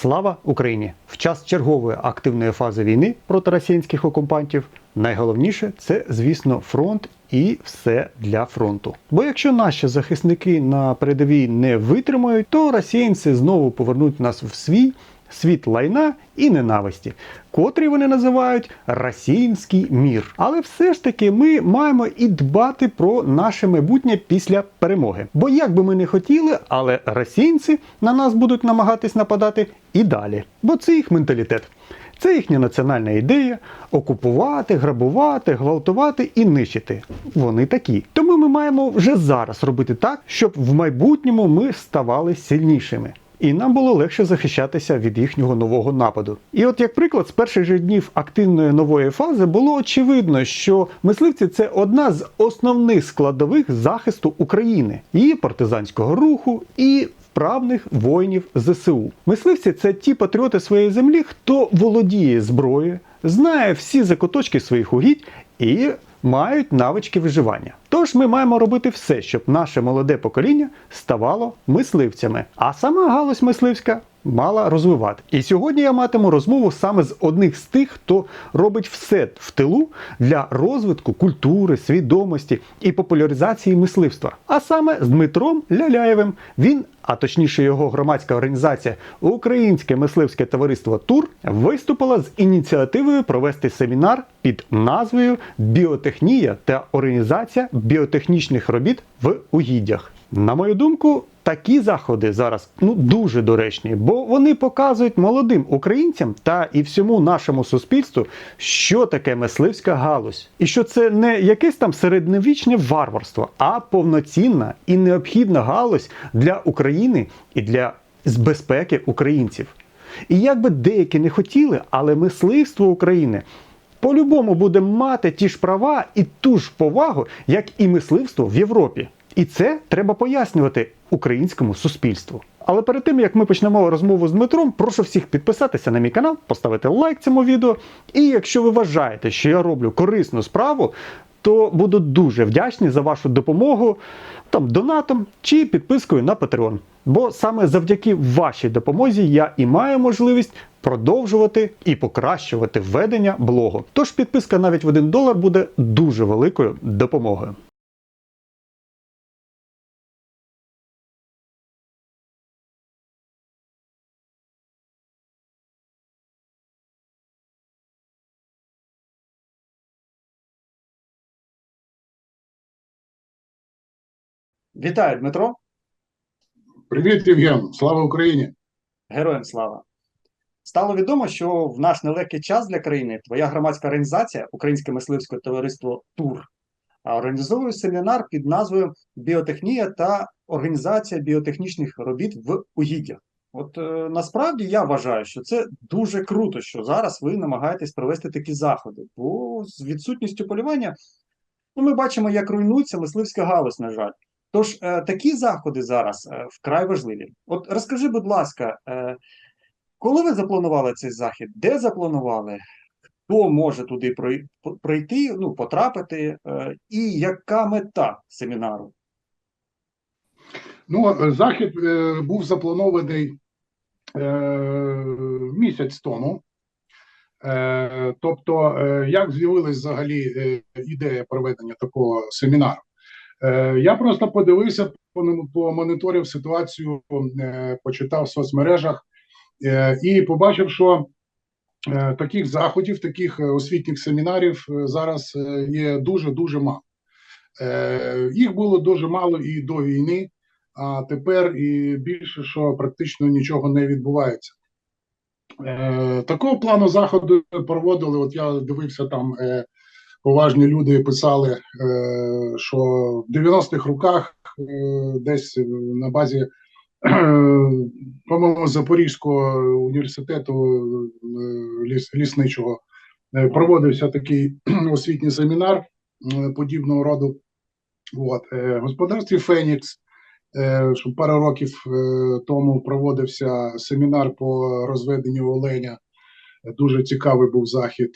Слава Україні! В час чергової активної фази війни проти російських окупантів найголовніше це, звісно, фронт і все для фронту. Бо якщо наші захисники на передовій не витримають, то росіянці знову повернуть нас в свій світ лайна і ненависті, котрий вони називають російський мір. Але все ж таки ми маємо і дбати про наше майбутнє після перемоги. Бо як би ми не хотіли, але росіянці на нас будуть намагатись нападати і далі. Бо це їх менталітет. Це їхня національна ідея окупувати, грабувати, гвалтувати і нищити. Вони такі. Тому ми маємо вже зараз робити так, щоб в майбутньому ми ставали сильнішими. І нам було легше захищатися від їхнього нового нападу. І от, як приклад, з перших же днів активної нової фази було очевидно, що мисливці це одна з основних складових захисту України, її партизанського руху і вправних воїнів ЗСУ. Мисливці це ті патріоти своєї землі, хто володіє зброєю, знає всі закуточки своїх угідь і мають навички виживання. Тож ми маємо робити все, щоб наше молоде покоління ставало мисливцями, а сама галузь мисливська мала розвивати. І сьогодні я матиму розмову саме з одних з тих, хто робить все в тилу для розвитку культури, свідомості і популяризації мисливства. А саме з Дмитром Ляляєвим. Він, а точніше його громадська організація Українське мисливське товариство Тур виступила з ініціативою провести семінар під назвою Біотехнія та організація біотехнічних робіт в угіддях. На мою думку, такі заходи зараз ну дуже доречні, бо вони показують молодим українцям та і всьому нашому суспільству, що таке мисливська галузь, і що це не якесь там середньовічне варварство, а повноцінна і необхідна галузь для України і для безпеки українців. І як би деякі не хотіли, але мисливство України по-любому буде мати ті ж права і ту ж повагу, як і мисливство в Європі. І це треба пояснювати українському суспільству. Але перед тим як ми почнемо розмову з Дмитром, прошу всіх підписатися на мій канал, поставити лайк цьому відео. І якщо ви вважаєте, що я роблю корисну справу, то буду дуже вдячний за вашу допомогу там донатом чи підпискою на Patreon. Бо саме завдяки вашій допомозі я і маю можливість продовжувати і покращувати ведення блогу. Тож підписка навіть в 1 долар буде дуже великою допомогою. Вітаю, Дмитро. Привіт, Євген! Слава Україні! Героям слава! Стало відомо, що в наш нелегкий час для країни твоя громадська організація, Українське мисливське товариство ТУР, організовує семінар під назвою Біотехнія та організація біотехнічних робіт в угіддях. От е, насправді я вважаю, що це дуже круто, що зараз ви намагаєтесь провести такі заходи, бо з відсутністю полювання ну, ми бачимо, як руйнується мисливська галузь, на жаль. Тож е, такі заходи зараз е, вкрай важливі. От розкажи, будь ласка, е, коли ви запланували цей захід? Де запланували? Хто може туди пройти, ну, потрапити? І яка мета семінару? Ну, захід був запланований місяць тому. Тобто, як з'явилась взагалі ідея проведення такого семінару? Е, я просто подивився, помоніторив ситуацію, е, почитав в соцмережах е, і побачив, що таких заходів, таких освітніх семінарів зараз є дуже дуже мало. Їх було дуже мало і до війни, а тепер і більше, що практично нічого не відбувається. Такого плану заходу проводили. От я дивився там. Поважні люди писали, е, що в 90-х роках е, десь на базі, е, по-моєму, Запорізького університету ліс, лісничого проводився такий освітній семінар подібного роду. От, господарстві Фенікс, що пару років тому проводився семінар по розведенню оленя. Дуже цікавий був захід.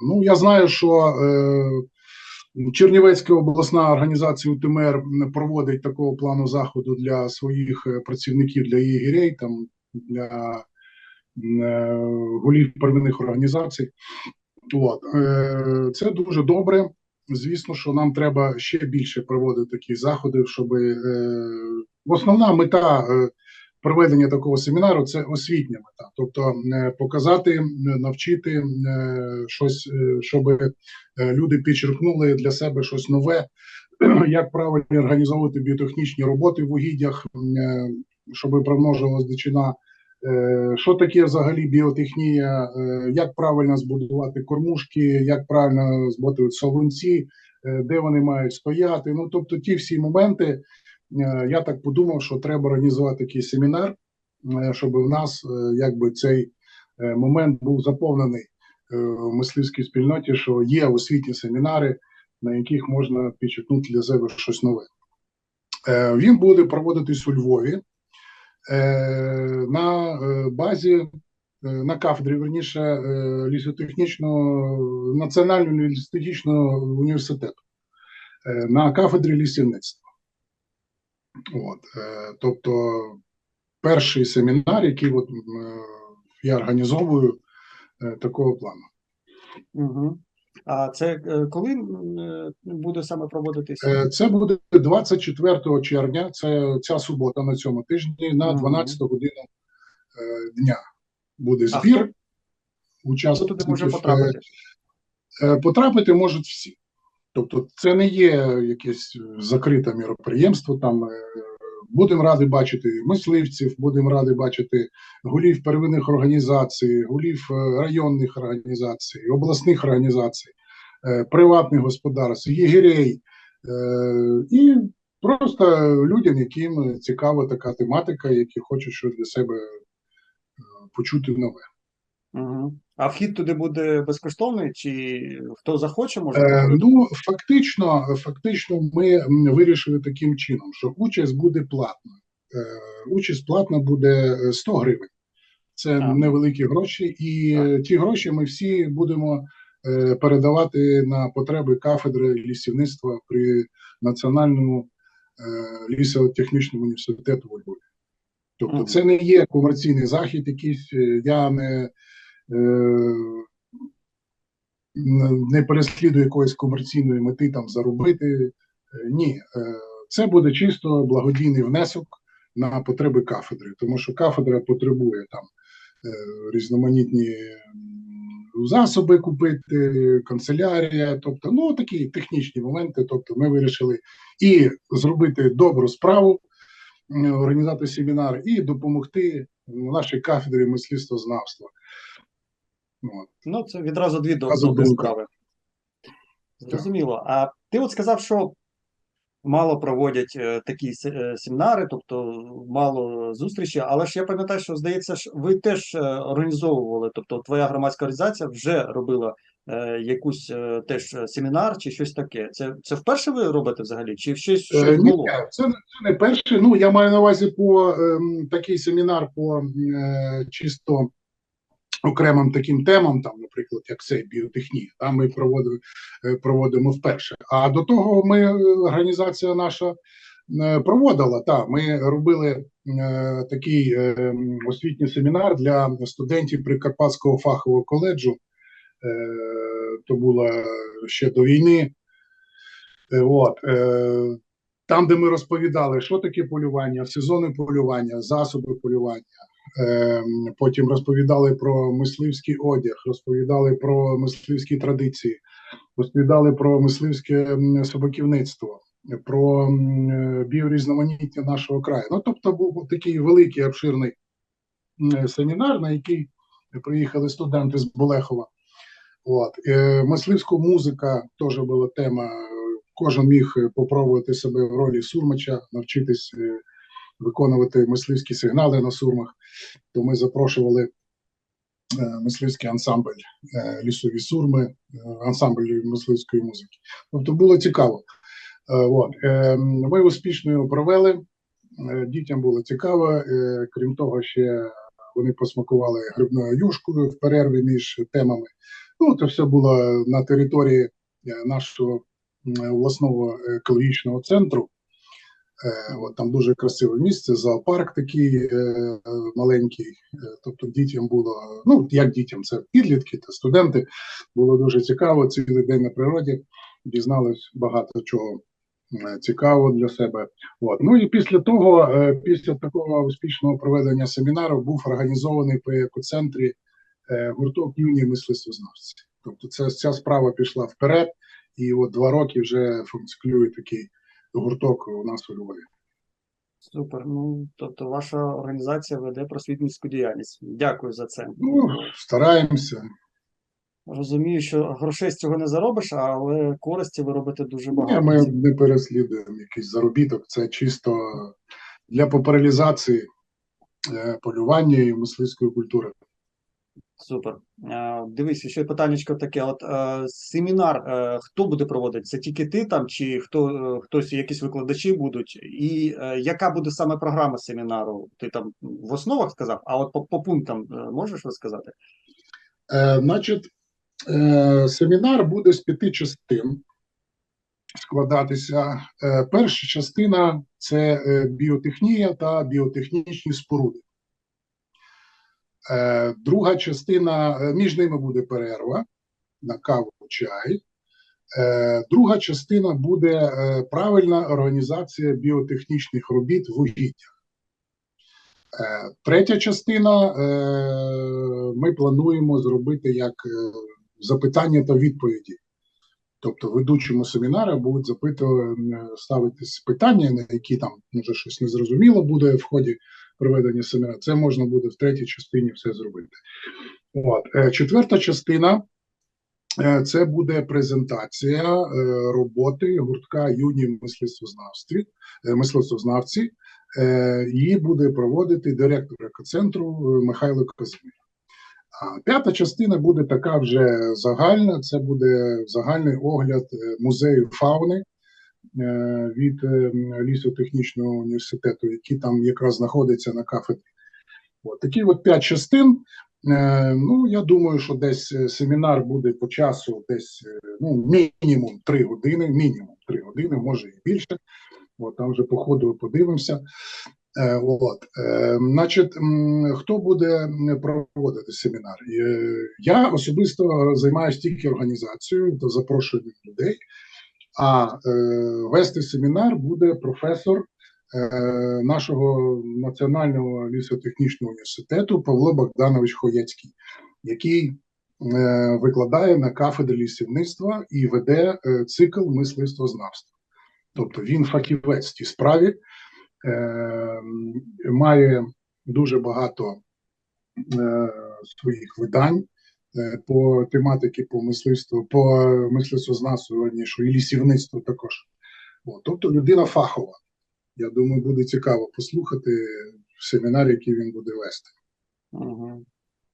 Ну, я знаю, що е, Чернівецька обласна організація УТМР проводить такого плану заходу для своїх е, працівників для єгерей. Там для е, голів первинних організацій. От. Е, Це дуже добре. Звісно, що нам треба ще більше проводити такі заходи, щоб е, основна мета е, проведення такого семінару це освітня мета, тобто е, показати, е, навчити е, щось, щоб люди підчеркнули для себе щось нове, як правильно організовувати біотехнічні роботи в угіддях, щоб примножувалась дичина. Що таке взагалі біотехнія, як правильно збудувати кормушки, як правильно збудувати солонці, де вони мають стояти. Ну тобто, ті всі моменти, я так подумав, що треба організувати такий семінар, е, щоб в нас е, якби цей е, момент був заповнений е, в мисливській спільноті, що є освітні семінари, на яких можна підчеркнути для себе щось нове. Е, Він буде проводитись у Львові е, на е, базі, е, на кафедрі, верніше, е, лісотехнічного національного лісотехнічного університету, е, на кафедрі лісівництва. От, е, тобто, перший семінар, який от, е, я організовую е, такого плану. Угу. А це коли буде саме проводитися? Це буде 24 червня, це ця субота на цьому тижні, на Мгм. 12 годину дня буде збір. Учасників туди може потрапити? Потрапити можуть всі. Тобто, це не є якесь е, закрите міроприємство. Там е, будемо раді бачити мисливців, будемо раді бачити голів первинних організацій, голів е, районних організацій, обласних організацій, приватних господарств, єгерей і просто людям, яким цікава така тематика, які хочуть щось для себе почути нове. Угу. А вхід туди буде безкоштовний, чи хто захоче, може Е, ну, фактично, фактично, ми вирішили таким чином, що участь буде платна. Е, участь платна буде е, 100 гривень. Це А. невеликі гроші, і е, ті гроші ми всі будемо е, передавати на потреби кафедри лісівництва при Національному е, лісотехнічному університету у Львові. Тобто, Мгм. це не є комерційний захід, якийсь е, я не. Е, не переслідує якоїсь комерційної мети там заробити. Е, Ні, е, це буде чисто благодійний внесок на потреби кафедри, тому що кафедра потребує там різноманітні засоби купити, канцелярія, тобто ну такі технічні моменти. Тобто, ми вирішили і зробити добру справу, організувати семінар, і допомогти нашій кафедрі мисливствознавства. Ну, це відразу дві до- справи. Зрозуміло. А ти от сказав, що мало проводять е, такі се- е, семінари, тобто мало зустрічі, але ж я пам'ятаю, що здається, ж ви теж е, організовували, тобто твоя громадська організація вже робила е, якусь е, теж семінар чи щось таке. Це, це вперше ви робите взагалі? Чи щось, Е, щось Ні, було? це, не- це не перший. Ну я маю на увазі по ем, такий семінар по е, чисто окремим таким темам, там, наприклад, як це біотехнія. Там ми проводимо, е, проводимо вперше. А до того ми е, організація наша е, проводила. Та ми робили е, такий е, освітній семінар для студентів Прикарпатського фахового коледжу. Е, то було ще до війни. Е, От, е, там, де ми розповідали, що таке полювання, сезони полювання, засоби полювання. Е, потім розповідали про мисливський одяг, розповідали про мисливські традиції, розповідали про мисливське собаківництво, про е, біорізноманіття нашого краю. Ну, тобто, був такий великий обширний семінар, на який приїхали студенти з Болехова. От. Е, мисливська музика теж була тема. Кожен міг е, попробувати себе в ролі сурмача, навчитись е, виконувати мисливські сигнали на сурмах. То ми запрошували е, мисливський ансамбль е, лісові сурми, е, ансамбль мисливської музики. Тобто було цікаво. От. Ми успішно його провели. Дітям було цікаво. Крім того, ще вони посмакували грибною юшкою в перерві між темами. Ну, це все було на території нашого м, обласного екологічного центру. Е, от там дуже красиве місце, зоопарк такий е, маленький. Е, тобто дітям було, ну як дітям, це підлітки та студенти. Було дуже цікаво. Цілий день на природі дізнались багато чого цікавого для себе. От. Ну і після того, після такого успішного проведення семінару, був організований при екоцентрі гурток юні мисливствознавці. Тобто, це ця справа пішла вперед, і от два роки вже функціонує такий гурток у нас у Львові. Супер. Ну, тобто ваша організація веде просвітницьку діяльність. Дякую за це. Ну, стараємося. Розумію, що грошей з цього не заробиш, але користі ви робите дуже Ні, багато. ми не переслідуємо якийсь заробіток, це чисто для популяризації е, полювання і мисливської культури. Супер. Е, Дивись, ще питаннячко таке. От е, семінар е, хто буде проводити? Це тільки ти там, чи хто хтось, якісь викладачі будуть? І яка буде саме програма семінару? Ти там в основах сказав, а от по, по пунктам можеш розказати? Е, значить, е, семінар буде з п'яти частин складатися. Е, перша частина це біотехнія та біотехнічні споруди. Е, друга частина, е, між ними буде перерва на каву чай. Е, друга частина буде правильна організація біотехнічних робіт в угіддях. Третя частина ми плануємо зробити як запитання та відповіді. Тобто, ведучому семінара будуть запитувати, ставитись питання, на які там може щось незрозуміло буде в ході проведення семінару. Це можна буде в третій частині все зробити. От. Е, Четверта частина е, це буде презентація е, роботи гуртка юні мисливствознавстві, мисливствознавці. Е, Її буде проводити директор екоцентру Михайло Казимир. А п'ята частина буде така вже загальна. Це буде загальний огляд музею фауни від е, лісотехнічного університету, який там якраз знаходиться на кафедрі. От такі от п'ять частин. Е, Ну, я думаю, що десь е, семінар буде по часу, десь е, ну, мінімум три години, мінімум три години, може і більше. От там вже по ходу подивимося. Е, От, е, значить, хто буде проводити семінар? Е, Я особисто займаюся тільки організацією, запрошую людей. А е, вести семінар буде професор е, нашого національного лісотехнічного університету Павло Богданович Хоєцький, який е, викладає на кафедрі лісівництва і веде цикл мисливствознавства. Тобто він фахівець в цій справі має дуже багато своїх видань по тематиці, по мисливству, по мисливствознавству, верніше, і лісівництву також. От, тобто людина фахова. Я думаю, буде цікаво послухати семінар, який він буде вести. Угу.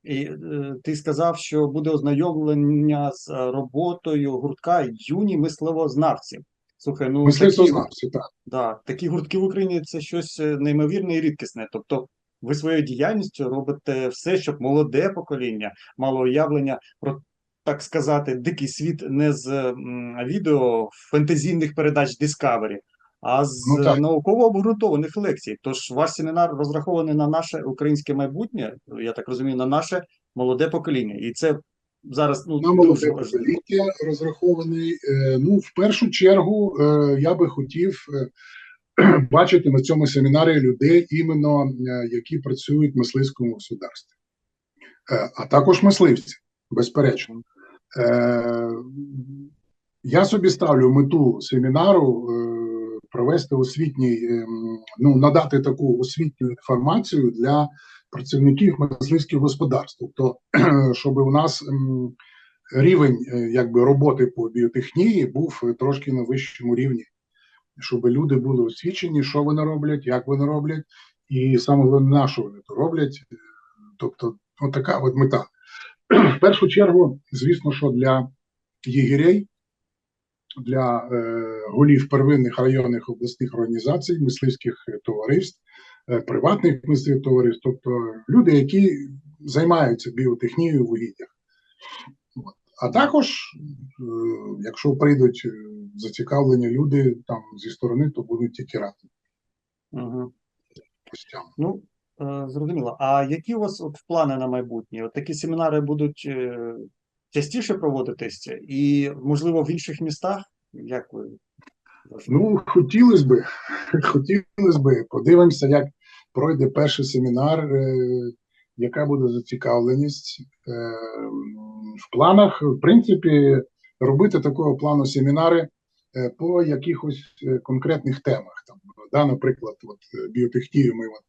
І е, ти сказав, що буде ознайомлення з е, роботою гуртка юні мисливознавці. Слухай, ну такі, так. да, такі гуртки в Україні це щось е, неймовірне і рідкісне. Тобто, ви своєю діяльністю робите все, щоб молоде покоління мало уявлення про, так сказати, дикий світ не з м, відео фентезійних передач Discovery, а з Ну, науково обґрунтованих лекцій. Тож ваш семінар розрахований на наше українське майбутнє, я так розумію, на наше молоде покоління. І це зараз ну На молоде покоління розрахований. Е, Ну, в першу чергу, е, я би хотів е, бачити на цьому семінарі людей, іменно е, які працюють в мисливському господарстві, Е, а також мисливці, безперечно. Е, Я собі ставлю мету семінару провести освітній, ну надати таку освітню інформацію для працівників мисливських господарств, тобто, щоб у нас рівень якби роботи по біотехнії був трошки на вищому рівні, щоб люди були освічені, що вони роблять, як вони роблять, і саме головне, на що вони то роблять. Тобто, от така от мета. В першу чергу, звісно, що для єгерей, для е, голів первинних районних обласних організацій, мисливських товариств, е, приватних мисливських товариств, тобто люди, які займаються біотехнією в угіддях. А також, е, якщо прийдуть е, зацікавлені люди там зі сторони, то будуть тільки раді. Угу. Ну, е, зрозуміло. А які у вас от плани на майбутнє? От такі семінари будуть частіше проводитися і, можливо, в інших містах? Як ви? Ну, хотілося би, хотілося би. Подивимося, як пройде перший семінар, яка буде зацікавленість. В планах, в принципі, робити такого плану семінари е, по якихось е, конкретних темах. Там, да, наприклад, от, е, біотехнію ми от,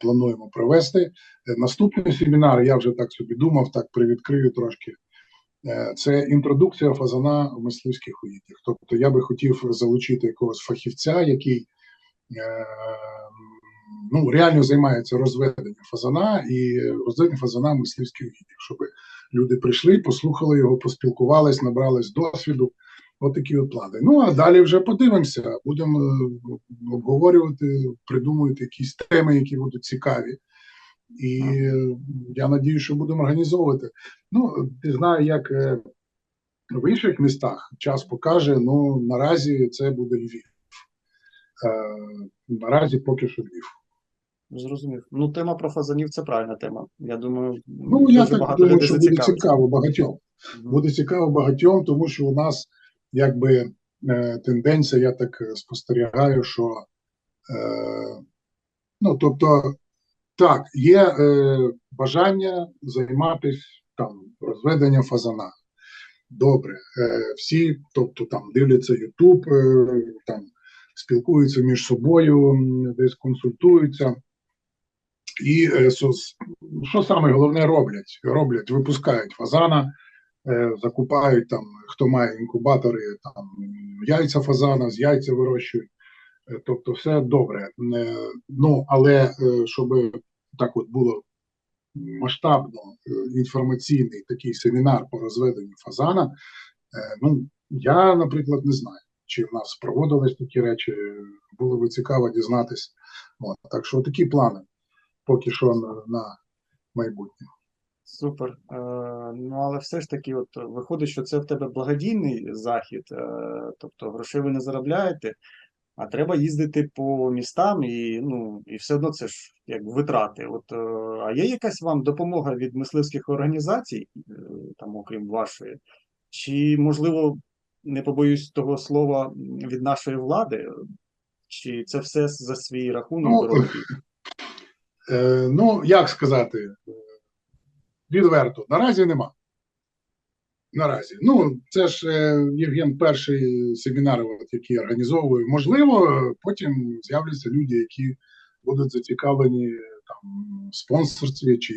плануємо провести. Наступний семінар, я вже так собі думав, так привідкрию трошки. Це інтродукція фазана в мисливських угіддях. Тобто я би хотів залучити якогось фахівця, який ну, реально займається розведенням фазана і розведенням фазана мисливських угіддях, щоб люди прийшли, послухали його, поспілкувались, набрались досвіду. От такі от плани. Ну а далі вже подивимося. Будемо е, обговорювати, придумувати якісь теми, які будуть цікаві. І я надію, що будемо організовувати. Ну, ти знаєш, як е, в інших містах час покаже. Ну наразі це буде Львів. Е, наразі поки що Львів. Зрозумів. Ну, тема про фазанів це правильна тема. Я думаю, Ну я так багато думаю, що буде цікаво багатьом. Мгм. Буде цікаво багатьом, тому що у нас якби е, тенденція, я так е, спостерігаю, що е, ну тобто, так, є е, бажання займатися там розведенням фазана. Добре, е, всі, тобто там дивляться Ютуб, е, там спілкуються між собою, десь консультуються. І е, що саме головне роблять? Роблять, випускають фазана, е, закупають там, хто має інкубатори, там яйця фазана, з яйця вирощують. Е, Тобто, все добре. Ну, але щоб так от було масштабно інформаційний такий семінар по розведенню фазана, ну я, наприклад, не знаю, чи в нас проводились такі речі. Було би цікаво дізнатися. Так що такі плани поки що на, на майбутнє. Супер. Е, ну, але все ж таки, от виходить, що це в тебе благодійний захід, е, тобто грошей ви не заробляєте, а треба їздити по містам і, ну, і все одно це ж як витрати. От, е, а є якась вам допомога від мисливських організацій, там, окрім вашої? Чи, можливо, не побоюсь того слова від нашої влади? Чи це все за свій рахунок Ну. Е, ну, як сказати, відверто, наразі нема. Наразі. Ну, це ж е, Євген перший семінар, от, який організовує. Можливо, потім з'являться люди, які будуть зацікавлені там в спонсорстві чи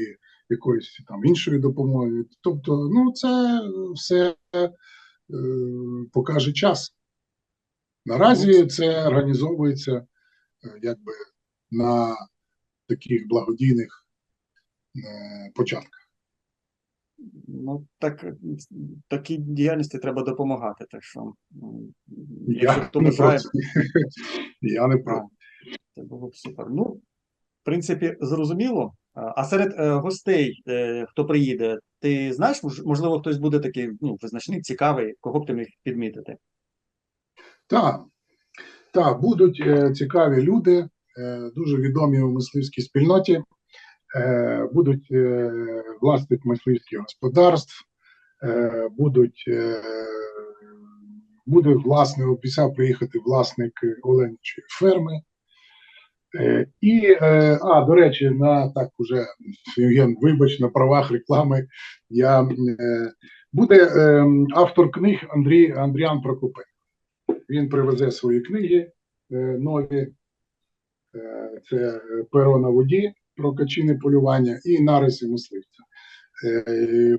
якоїсь там іншої допомоги. Тобто, ну, це все покаже час. Наразі це організовується е, якби на таких благодійних е, початках. Ну, так, такій діяльності треба допомагати. Так що, Я хто не бажає. Я не проти. це було б супер. Ну, в принципі, зрозуміло. А серед е, гостей, е, хто приїде, ти знаєш, мож- можливо, хтось буде такий ну, визначний, цікавий, кого б ти міг підмітити? Так, так, будуть е, цікаві люди, е, дуже відомі у мисливській спільноті. Е, будуть е, власник мисливських господарств, е, будуть, е, буде власне, обіцяв приїхати власник Оленичої ферми. Е, і, е, а, до речі, на так уже Євген, вибач, на правах реклами я е, буде е, автор книг Андрій Андріан Прокопенко. Він привезе свої книги нові. Це перо на воді про качине полювання і нариси мисливця.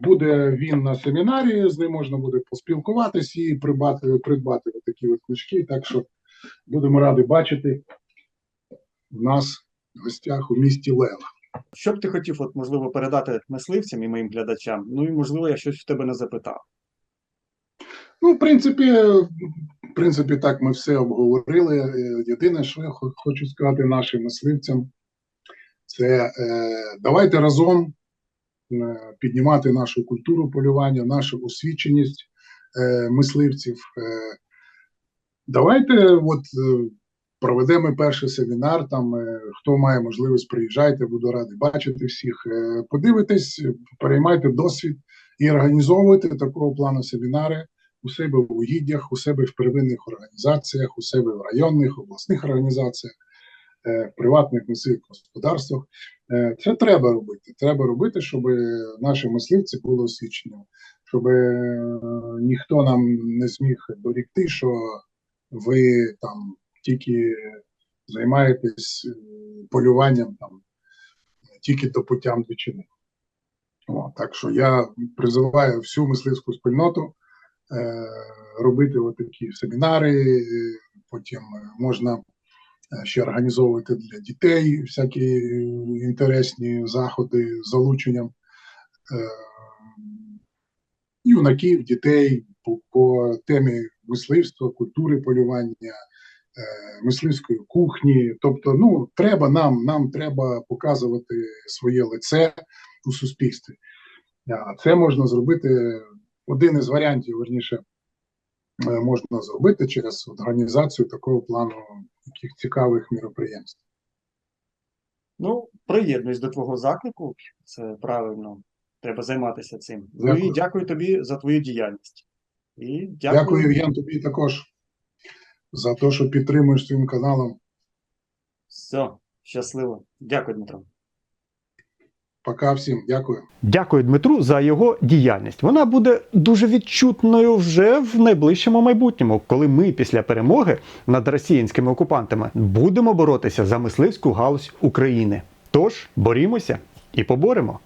Буде він на семінарі, з ним можна буде поспілкуватись і придбати, придбати такі книжки. Так що будемо раді бачити в нас в гостях у місті Лева. Що б ти хотів, от, можливо, передати мисливцям і моїм глядачам? Ну і можливо, я щось в тебе не запитав. Ну, в принципі, в принципі, так ми все обговорили. Єдине, що я хочу сказати нашим мисливцям, це е, давайте разом е, піднімати нашу культуру полювання, нашу освіченість е, мисливців. Е, давайте, от е, Проведемо перший семінар. Там е, хто має можливість, приїжджайте, буду радий бачити всіх. Е, Подивитесь, переймайте досвід і організовуйте такого плану семінари у себе в угіддях, у себе в первинних організаціях, у себе в районних, обласних організаціях, е, в приватних мисливських господарствах. Е, Це треба робити. Треба робити, щоб наші мисливці були освічені, щоб е, ніхто нам не зміг дорікти, що ви там тільки займаєтесь е, полюванням там тільки до путям дичини. О, так що я призиваю всю мисливську спільноту е, робити отакі семінари, потім е, можна е, ще організовувати для дітей всякі інтересні заходи з залученням е, юнаків, дітей по, по темі мисливства, культури полювання, мисливської кухні. Тобто, ну треба нам, нам треба показувати своє лице у суспільстві. А це можна зробити. Один із варіантів, верніше, е, можна зробити через організацію такого плану таких цікавих міроприємств. Ну, приєднуюсь до твого заклику. Це правильно. Треба займатися цим. Ну і Дякую. дякую тобі за твою діяльність. І дякую. Дякую, Євген, тобі також за те, що підтримуєш своїм каналом. Все, щасливо. Дякую, Дмитро. Пока всім, дякую. Дякую Дмитру за його діяльність. Вона буде дуже відчутною вже в найближчому майбутньому, коли ми після перемоги над російськими окупантами будемо боротися за мисливську галузь України. Тож борімося і поборемо.